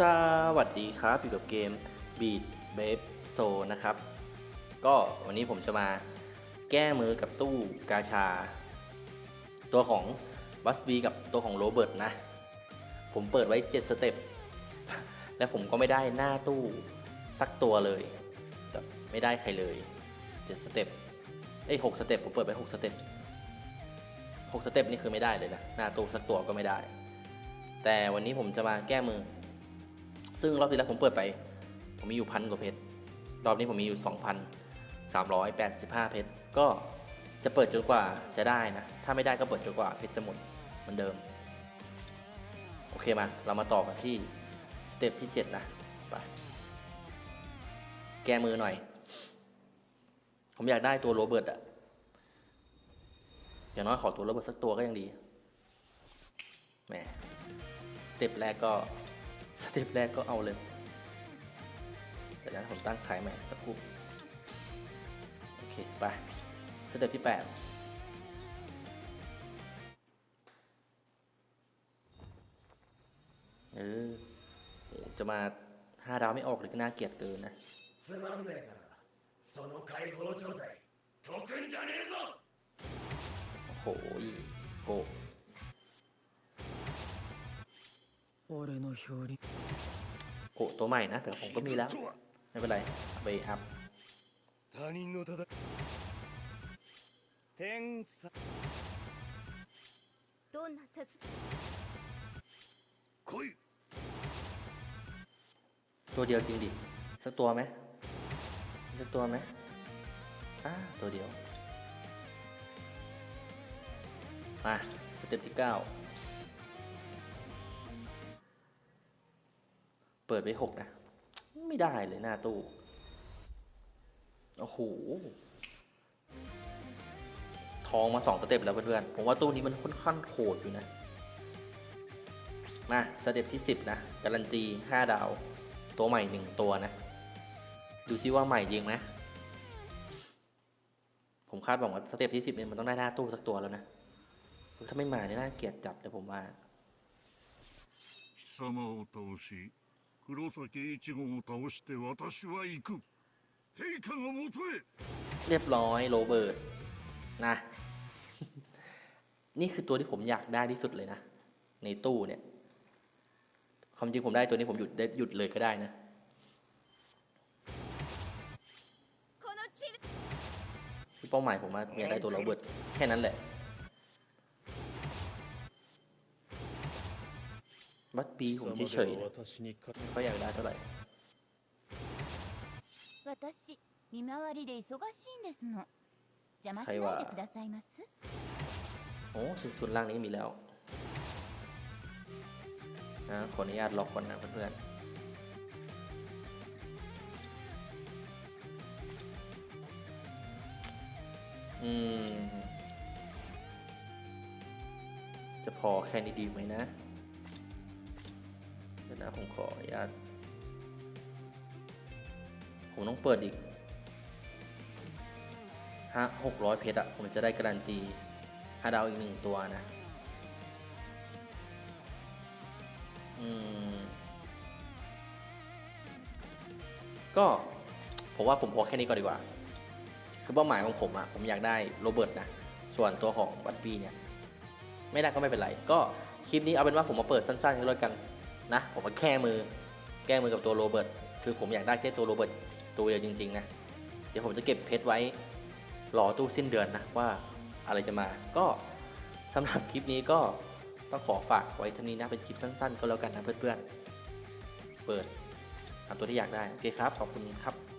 สวัสดีครับอยู่กับเกม Beat b a b s o นะครับ ก็วันนี้ผมจะมาแก้มือกับตู้กาชา ตัวของบัสบีกับตัวของโรเบิร์ตนะ ผมเปิดไว้ 7 สเต็ป และผมก็ไม่ได้หน้าตู้สักตัวเลยแบบไม่ได้ใครเลย 7 สเต็ปเอ้ย6สเต็ปผมเปิดไป 6 สเต็ป 6 สเต็ปนี่คือไม่ได้เลยนะ หน้าตู้สักตัวก็ไม่ได้ แต่วันนี้ผมจะมาแก้มือ ซึ่งรอบที่แล้วผมเปิดไป ผมมีอยู่พันกว่าเพชร รอบนี้ผมมีอยู่ 2,385 เพชร ก็จะเปิดจนกว่าจะได้นะ ถ้าไม่ได้ก็เปิดจนกว่าเพชรจะหมดเหมือนเดิม โอเคมา เรามาต่อกันที่สเต็ปที่ 7 นะไปแก้มือหน่อย ผมอยากได้ตัวโรเบิร์ตอะอย่างน้อยขอตัวโรเบิร์ตสักตัวก็ยังดีแหมสเต็ปแรกก็ สเต็ปแรกก็เอาเลยเดี๋ยวนะผมตั้งขายใหม่สักครู่โอเคไปสเต็ปที่ 8เออจะมาห้าดาวไม่ออกหรือก็น่าเกลียดเกินนะโอ้โหโก โอ้ตัวใหม่นะแต่ผมก็มีแล้ว ไม่เป็นไรไปอัพตัวเดียวจริงดิ สักตัวไหมสักตัวไหมอ่าตัวเดียวมาสเต็ปที่เก้า เปิดไปหกนะ ไม่ได้เลยหน้าตู้ โอ้โห ทองมาสองสเต็ปแล้วเพื่อนๆ ผมว่าตู้นี้มันค่อนข้างโหดอยู่นะ มาสเต็ปที่สิบนะ การันตีห้าดาว ตัวใหม่หนึ่งตัวนะ ดูซิว่าใหม่จริงไหมผมคาดหวังว่าสเต็ปที่สิบเนี่ยมันต้องได้หน้าตู้สักตัวแล้วนะ ถ้าไม่มาเนี่ยน่าเกลียดจับเลยผมว่า 黒崎一護を倒して私は行く陛下のもとへ เรียบร้อยโรเบิร์ตนะ นี่คือตัวที่ผมอยากได้ที่สุดเลยนะ ในตู้เนี่ยความจริงผมได้ตัวนี้ผมหยุดได้หยุดเลยก็ได้นะ このチル ที่เป้าหมายผมว่าผมอยากได้ตัวโรเบิร์ตแค่นั้นแหละ บัตปีผมเฉยๆนะ 私に勝ไม่ค่อยอยากได้เท่าไหร่ 私見回りで忙しいんですの邪魔しないでくださいます โอ้ส่วนส่วนล่างนี้มีแล้วนะขออนุญาตล็อกก่อนนะเพื่อนๆอืม จะพอแค่นี้ดีไหมนะ เดี๋ยว นะผมขออนุญาตผมต้องเปิดอีกห้าหกร้อยเพชรอะผมจะได้การันตีห้าดาวอีกหนึ่งตัวนะ อืม ก็ผมว่าผมพอแค่นี้ก่อนดีกว่า คือเป้าหมายของผมอะผมอยากได้โรเบิร์ตนะ ส่วนตัวของบัตปีเนี่ย ไม่ได้ก็ไม่เป็นไร ก็คลิปนี้เอาเป็นว่าผมมาเปิดสั้นๆกันเลยกัน นะผมมาแค่มือแก้มือกับตัวโรเบิร์ตคือผมอยากได้แค่ตัวโรเบิร์ตตัวเดียวจริงๆนะเดี๋ยวผมจะเก็บเพชรไว้รอตู้สิ้นเดือนนะว่าอะไรจะมา ก็สำหรับคลิปนี้ก็ต้องขอฝากไว้เท่านี้นะเป็นคลิปสั้น ๆ ก็แล้วกันนะเพื่อนๆเปิดหาตัวที่อยากได้โอเคครับขอบคุณครับ